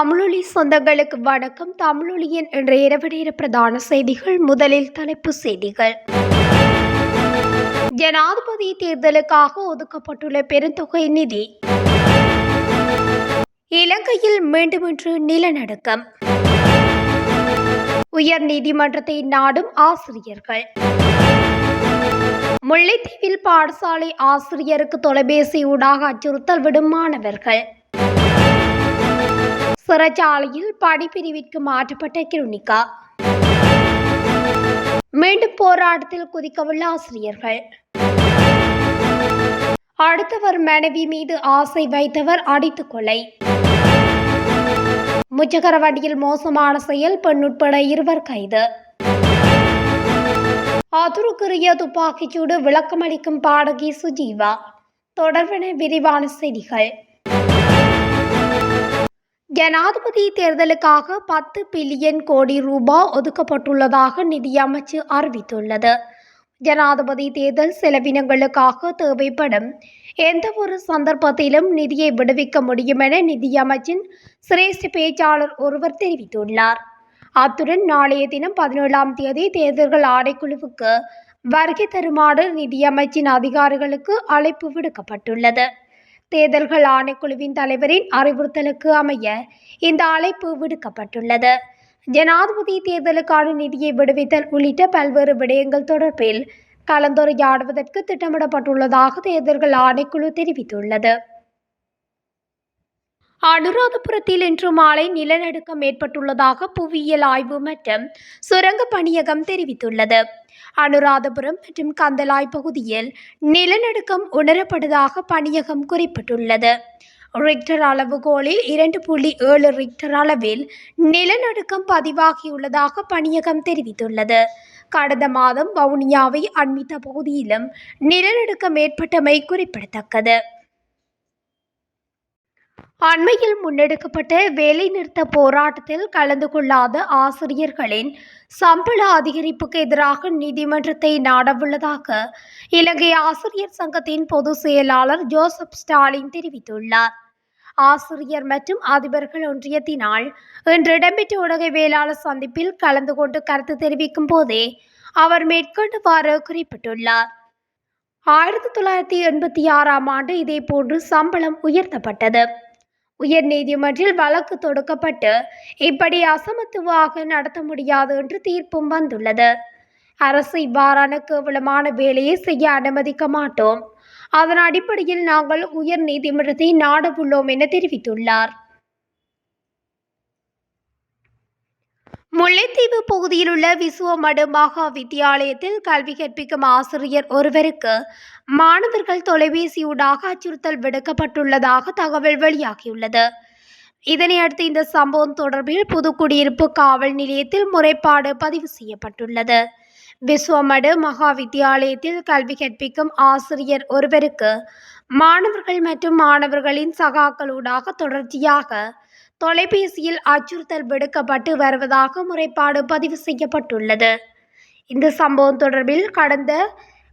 தமிழொலி சொந்தங்களுக்கு வணக்கம். தமிழொலியின் என்ற இரவு நேர பிரதான செய்திகள் முதலில் தலைப்பு செய்திகள். ஜனாதிபதி தேர்தலுக்காக ஒதுக்கப்பட்டுள்ள பெருந்தொகை நிதி. இலங்கையில் மீண்டுமின்று நிலநடுக்கம். உயர் நீதிமன்றத்தை நாடும் ஆசிரியர்கள். முல்லைத்தீவில் பாடசாலை ஆசிரியருக்கு தொலைபேசி ஊடாக அச்சுறுத்தல் விடும் மாணவர்கள். சிறைச்சாலையில் பணிப்பிரிவிற்கு மாற்றப்பட்ட கிருணிகா. மீண்டும் போராட்டத்தில் குதிக்கவுள்ள ஆசிரியர்கள். அடுத்தவர் மனைவி மீது ஆசை வைத்தவர் அடித்து கொலை. முச்சக்கர வண்டியில் மோசமான செயல் பெண் உட்பட இருவர் கைது. அதுருக்குரிய துப்பாக்கிச்சூடு விளக்கமளிக்கும் பாடகி சுஜீவா. தொடர்பென விரிவான செய்திகள். ஜனாதிபதி தேர்தலுக்காக பத்து பில்லியன் கோடி ரூபாய் ஒதுக்கப்பட்டுள்ளதாக நிதியமைச்சு அறிவித்துள்ளது. ஜனாதிபதி தேர்தல் செலவினங்களுக்காக தேவைப்படும் எந்த ஒரு சந்தர்ப்பத்திலும் நிதியை விடுவிக்க முடியும் என நிதியமைச்சின் சிரேஷ்ட பேச்சாளர் ஒருவர் தெரிவித்துள்ளார். அத்துடன் நாளைய தினம் பதினேழாம் தேதி தேர்தல்கள் ஆணைக்குழுவுக்கு வருகை தருமாறு நிதியமைச்சின் அதிகாரிகளுக்கு அழைப்பு விடுக்கப்பட்டுள்ளது. தேர்தல்கள் ஆணைக்குழுவின் தலைவரின் அறிவுறுத்தலுக்கு அமைய இந்த அழைப்பு விடுக்கப்பட்டுள்ளது. ஜனாதிபதி தேர்தலுக்கான நிதியை விடுவித்தல் உள்ளிட்ட பல்வேறு விடயங்கள் தொடர்பில் கலந்துரையாடுவதற்கு திட்டமிடப்பட்டுள்ளதாக தேர்தல்கள் ஆணைக்குழு தெரிவித்துள்ளது. அனுராதபுரத்தில் இன்று மாலை நிலநடுக்கம் ஏற்பட்டுள்ளதாக புவியியல் ஆய்வு மற்றும் சுரங்க பணியகம் தெரிவித்துள்ளது. அனுராதபுரம் மற்றும் கந்தலாய் பகுதியில் நிலநடுக்கம் உணரப்படுவதாக பணியகம் குறிப்பிட்டுள்ளது. ரிக்டர் அளவுகோலில் இரண்டு புள்ளி ஏழு ரிக்டர் அளவில் நிலநடுக்கம் பதிவாகியுள்ளதாக பணியகம் தெரிவித்துள்ளது. கடந்த மாதம் வவுனியாவை அண்மித்த பகுதியிலும் நிலநடுக்கம் ஏற்பட்டமை குறிப்பிடத்தக்கது. அண்மையில் முன்னெடுக்கப்பட்ட வேலைநிறுத்த போராட்டத்தில் கலந்து கொள்ளாத ஆசிரியர்களின் சம்பள அதிகரிப்புக்கு எதிராக நீதிமன்றத்தை நாடவுள்ளதாக இலங்கை ஆசிரியர் சங்கத்தின் பொதுச் செயலாளர் ஜோசப் ஸ்டாலின் தெரிவித்துள்ளார். ஆசிரியர் மற்றும் அதிபர்கள் ஒன்றியத்தினால் இன்று இடம்பெற்ற ஊடகவியலாளர் சந்திப்பில் கலந்து கொண்டு கருத்து தெரிவிக்கும் போதே அவர் மேற்கொண்டுவாறு குறிப்பிட்டுள்ளார். ஆயிரத்தி தொள்ளாயிரத்தி எண்பத்தி ஆறாம் ஆண்டு இதேபோன்று சம்பளம் உயர்த்தப்பட்டது. உயர் நீதிமன்றில் வழக்கு தொடுக்கப்பட்டு இப்படி அசமத்துவாக நடத்த முடியாது என்று தீர்ப்பும் வந்துள்ளது. அரசு இவ்வாறான கேவலமான வேலையை செய்ய அனுமதிக்க மாட்டோம். அதன் அடிப்படையில் நாங்கள் உயர் நீதிமன்றத்தை நாடவுள்ளோம் என தெரிவித்துள்ளார். முல்லைத்தீவு பகுதியில் உள்ள விசுவமடு மகா வித்தியாலயத்தில் கல்வி கற்பிக்கும் ஆசிரியர் ஒருவருக்கு மாணவர்கள் தொலைபேசியூடாக அச்சுறுத்தல் விடுக்கப்பட்டுள்ளதாக தகவல் வெளியாகியுள்ளது. இதனையடுத்து இந்த சம்பவம் தொடர்பில் புதுக்குடியிருப்பு காவல் நிலையத்தில் முறைப்பாடு பதிவு செய்யப்பட்டுள்ளது. விஸ்வமடு மகா வித்தியாலயத்தில் கல்வி கற்பிக்கும் ஆசிரியர் ஒருவருக்கு மாணவர்கள் மற்றும் மாணவர்களின் சகாக்களூடாக தொடர்ச்சியாக தொலைபேசியில் அச்சுறுத்தல் விடுக்கப்பட்டு வருவதாக முறைப்பாடு பதிவு செய்யப்பட்டுள்ளது. இந்த சம்பவம் தொடர்பில் கடந்த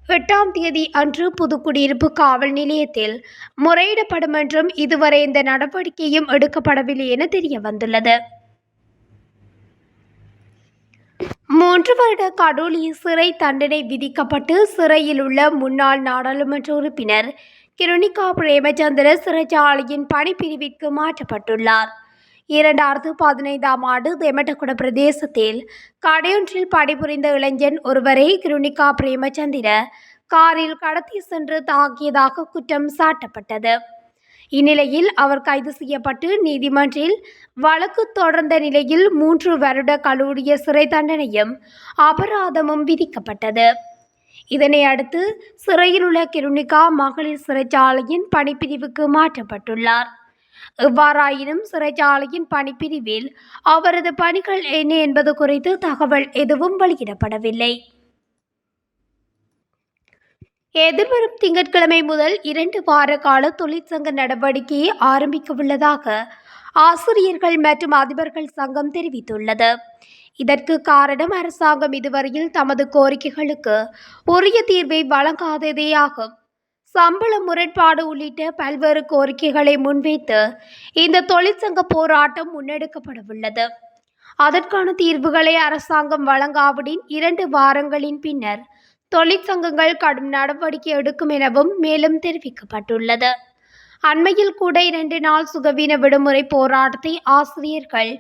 எட்டாம் தேதி அன்று புதுக்குடியிருப்பு காவல் நிலையத்தில் முறையிடப்படும் என்றும் இதுவரை இந்த நடவடிக்கையும் எடுக்கப்படவில்லை என தெரிய வந்துள்ளது மூன்று வருட கடூழிய சிறை தண்டனை விதிக்கப்பட்டு சிறையில் உள்ள முன்னாள் நாடாளுமன்ற உறுப்பினர் கிருணிகா பிரேமச்சந்திர சிறைச்சாலையின் பணிப்பிரிவிற்கு மாற்றப்பட்டுள்ளார். இரண்டாயிரத்து பதினைந்தாம் ஆண்டு தெமட்டகுட பிரதேசத்தில் கடையொன்றில் பணிபுரிந்த இளைஞன் ஒருவரை கிருணிகா பிரேமச்சந்திர காரில் கடத்தி சென்று தாக்கியதாக குற்றம் சாட்டப்பட்டது. இந்நிலையில் அவர் கைது செய்யப்பட்டு நீதிமன்றில் வழக்கு தொடர்ந்த நிலையில் மூன்று வருட கல்லூரிய சிறை தண்டனையும் அபராதமும் விதிக்கப்பட்டது. இதனை அடுத்து சிறையில் உள்ள கிருணிகா மகளிர் சிறைச்சாலையின் பணிப்பிரிவுக்கு மாற்றப்பட்டுள்ளார். எவ்வாறாயினும் சிறைச்சாலையின் பணிப்பிரிவில் அவரது பணிகள் என்ன என்பது குறித்து தகவல் எதுவும் வெளியிடப்படவில்லை. எதிர்வரும் திங்கட்கிழமை முதல் இரண்டு வார கால தொழிற்சங்க நடவடிக்கையை ஆரம்பிக்க உள்ளதாக ஆசிரியர்கள் மற்றும் அதிபர்கள் சங்கம் தெரிவித்துள்ளது. இதற்கு காரணம் அரசாங்கம் இதுவரையில் தமது கோரிக்கைகளுக்கு உரிய தீர்வை வழங்காததேயாகும். சம்பள முரண்பாடு உள்ளிட்ட பல்வேறு கோரிக்கைகளை முன்வைத்து இந்த தொழிற்சங்க போராட்டம் முன்னெடுக்கப்படவுள்ளது. அதற்கான தீர்வுகளை அரசாங்கம் வழங்காவிடின் இரண்டு வாரங்களின் பின்னர் தொழிற்சங்கங்கள் கடும் நடவடிக்கை எடுக்கும் எனவும் மேலும் தெரிவிக்கப்பட்டுள்ளது. அண்மையில் கூட இரண்டு நாள் சுகவீன விடுமுறை போராட்டத்தை ஆசிரியர்கள்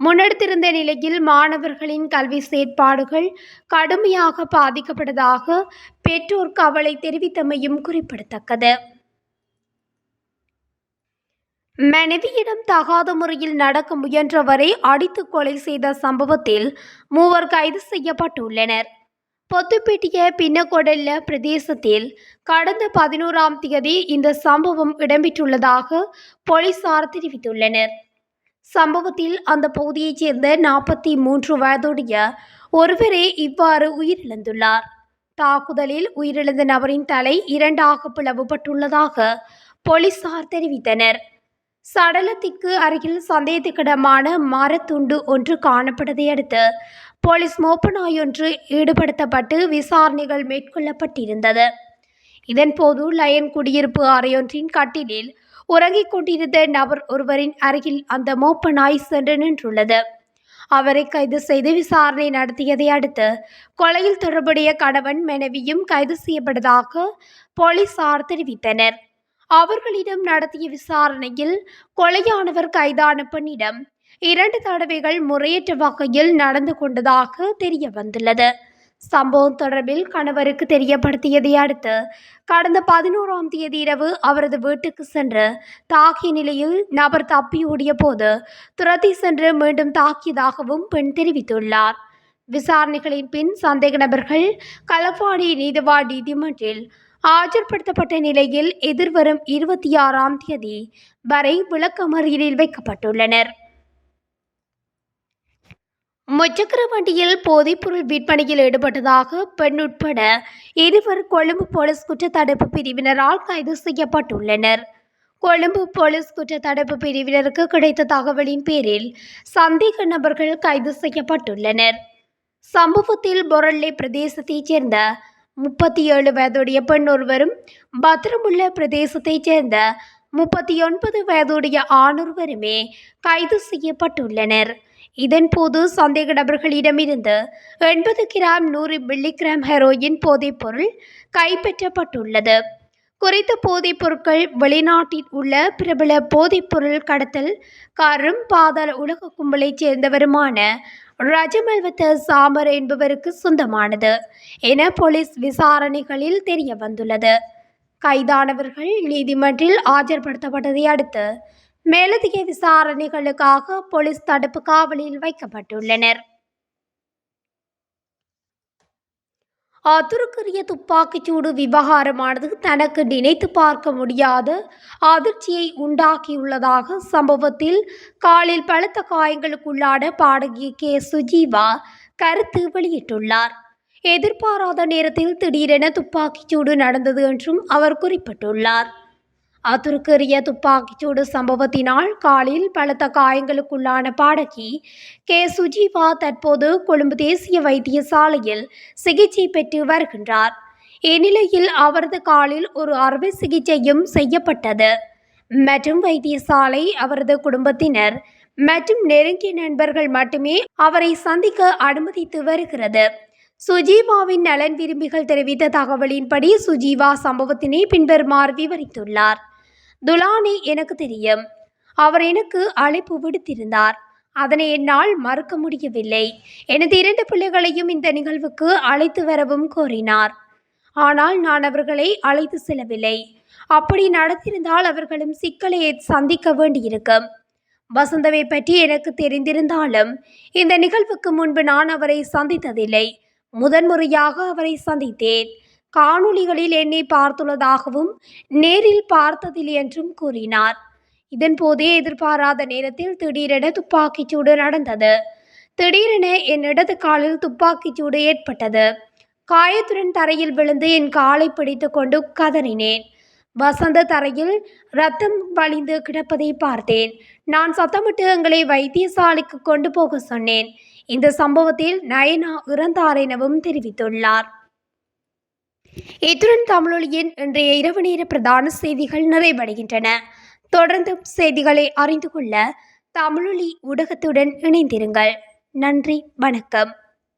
முன்னெடுத்திருந்த நிலையில் மாணவர்களின் கல்வி செயற்பாடுகள் கடுமையாக பாதிக்கப்பட்டதாக பெற்றோர் கவலை தெரிவித்தமையும் குறிப்பிடத்தக்கது. மனைவியிடம் தகாத முறையில் நடக்க முயன்றவரை அடித்து கொலை செய்த சம்பவத்தில் மூவர் கைது செய்யப்பட்டுள்ளனர். பொத்துப்பேட்டிய பின்னகொடல்ல பிரதேசத்தில் கடந்த பதினோராம் தேதி இந்த சம்பவம் இடம்பெற்றுள்ளதாக போலீசார் தெரிவித்துள்ளனர். சம்பவத்தில் அந்த பகுதியைச் சேர்ந்த நாற்பத்தி மூன்று வயதுடைய ஒருவரே இவ்வாறு உயிரிழந்துள்ளார். தாக்குதலில் உயிரிழந்த நபரின் தலை இரண்டாக பிளவுபட்டுள்ளதாக போலீசார் தெரிவித்தனர். சடலத்திற்கு அருகில் சந்தேகத்துக்கிடமான மரத்துண்டு ஒன்று காணப்பட்டதை அடுத்து போலீஸ் மோப்பநாய் ஒன்று ஈடுபடுத்தப்பட்டு விசாரணைகள் மேற்கொள்ளப்பட்டிருந்தது. இதன்போது லயன் குடியிருப்பு அறையொன்றின் கட்டிலில் உறங்கிக் கொண்டிருந்த நபர் ஒருவரின் அருகில் அந்த மோப்ப நாய் சென்று நின்றுள்ளது. அவரை கைது செய்து விசாரணை நடத்தியதை அடுத்து கொலையில் தொடர்புடைய கணவன் மனைவியும் கைது செய்யப்பட்டதாக போலீசார் தெரிவித்தனர். அவர்களிடம் நடத்திய விசாரணையில் கொலையானவர் கைதான பெண்ணிடம் இரண்டு தடவைகள் முறையற்ற வகையில் நடந்து கொண்டதாக தெரிய வந்துள்ளது சம்பவம் தொடர்பில் கணவருக்கு தெரியப்படுத்தியதை அடுத்து கடந்த பதினோராம் தேதி இரவு அவரது வீட்டுக்கு சென்று தாக்கிய நிலையில் நபர் தப்பியோடிய போது துரத்தி சென்று மீண்டும் தாக்கியதாகவும் பெண் தெரிவித்துள்ளார். விசாரணைகளின் பின் சந்தேக நபர்கள் களப்பாடி நீதிவான் நீதிமன்றில் ஆஜர்படுத்தப்பட்ட நிலையில் எதிர்வரும் இருபத்தி ஆறாம் தேதி வரை விளக்கமறியலில் வைக்கப்பட்டுள்ளனர். முச்சக்கர வண்டியில் போதைப்பொருள் விற்பனையில் ஈடுபட்டதாக பெண் உட்பட இருவர் கொழும்பு போலீஸ் குற்றத்தடுப்பு பிரிவினரால் கைது செய்யப்பட்டுள்ளனர். கொழும்பு போலீஸ் குற்றத்தடுப்பு பிரிவினருக்கு கிடைத்த தகவலின் பேரில் சந்தேக நபர்கள் கைது செய்யப்பட்டுள்ளனர். சம்பவத்தில் பொரல்லை பிரதேசத்தைச் சேர்ந்த முப்பத்தி ஏழு வயதுடைய பெண் ஒருவரும் பத்திரமுள்ள பிரதேசத்தைச் சேர்ந்த முப்பத்தி ஒன்பது வயதுடைய ஆணொருவருமே கைது செய்யப்பட்டுள்ளனர். இதன்போது சந்தேக நபர்களிடமிருந்து எண்பது கிராம் நூறு மில்லிகிராம் ஹெரோயின் போதைப்பொருள் கைப்பற்றப்பட்டுள்ளது. குறித்த போதைப் பொருட்கள் வெளிநாட்டில் உள்ள பிரபல போதைப்பொருள் கடத்தல் காரும் பாதாள உலக கும்பலைச் சேர்ந்தவருமான ரஜமல்வத்த சாமர் என்பவருக்கு சொந்தமானது என போலீஸ் விசாரணைகளில் தெரிய வந்துள்ளது கைதானவர்கள் நீதிமன்றில் ஆஜர்படுத்தப்பட்டதை அடுத்து மேலதிக விசாரணைகளுக்காக போலீஸ் தடுப்பு காவலில் வைக்கப்பட்டுள்ளனர். அதற்குரிய துப்பாக்கிச்சூடு விவகாரமானது தனக்கு நினைத்து பார்க்க முடியாத அதிர்ச்சியை உண்டாக்கியுள்ளதாக சம்பவத்தில் காலில் பழுத்த காயங்களுக்குள்ளான பாடகி கே. சுஜீவா கருத்து வெளியிட்டுள்ளார். எதிர்பாராத நேரத்தில் திடீரென துப்பாக்கிச்சூடு நடந்தது என்றும் அவர் குறிப்பிட்டுள்ளார். அத்துருக்கரிய துப்பாக்கிச்சூடு சம்பவத்தினால் காலில் பலத்த காயங்களுக்குள்ளான பாடகி கே. சுஜீவா தற்போது கொழும்பு தேசிய வைத்தியசாலையில் சிகிச்சை பெற்று வருகின்றார். இந்நிலையில் அவரது காலில் ஒரு அறுவை சிகிச்சையும் செய்யப்பட்டது. மற்றும் வைத்தியசாலை அவரது குடும்பத்தினர் மற்றும் நெருங்கிய நண்பர்கள் மட்டுமே அவரை சந்திக்க அனுமதித்து வருகிறது. சுஜீவாவின் நலன் விரும்பிகள் தெரிவித்த தகவலின்படி சுஜீவா சம்பவத்தினை பின்வருமாறு விவரித்துள்ளார். துலானி எனக்கு தெரியும். அவர் எனக்கு அழைப்பு விடுத்திருந்தார். அதனை என்னால் மறுக்க முடியவில்லை. எனது இரண்டு பிள்ளைகளையும் இந்த நிகழ்வுக்கு அழைத்து வரவும் கோரினார். ஆனால் நான் அவர்களை அழைத்து செல்லவில்லை. அப்படி நடத்திருந்தால் அவர்களும் சிக்கலை சந்திக்க வேண்டியிருக்கும். வசந்தவை பற்றி எனக்கு தெரிந்திருந்தாலும் இந்த நிகழ்வுக்கு முன்பு நான் அவரை சந்தித்ததில்லை. முதன்முறையாக அவரை சந்தித்தேன். காணொளிகளில் என்னை பார்த்துள்ளதாகவும் நேரில் பார்த்ததில்லை என்றும் கூறினார். இதன்போதே எதிர்பாராத நேரத்தில் திடீரென துப்பாக்கிச்சூடு நடந்தது. திடீரென என் இடது காலில் துப்பாக்கிச்சூடு ஏற்பட்டது. காயத்துடன் தரையில் விழுந்து என் காலை பிடித்து கொண்டு கதறினேன். வசந்த தரையில் ரத்தம் வழிந்து கிடப்பதை பார்த்தேன். நான் சத்தமிட்டு எங்களை வைத்தியசாலைக்கு கொண்டு போக சொன்னேன். இந்த சம்பவத்தில் நயனா இறந்தார் எனவும் தெரிவித்துள்ளார். இத்துடன் தமிழொலியின் இன்றைய இரவு நேர பிரதான செய்திகள் நிறைவடைகின்றன. தொடர்ந்தும் செய்திகளை அறிந்து கொள்ள தமிழொலி ஊடகத்துடன் இணைந்திருங்கள். நன்றி வணக்கம்.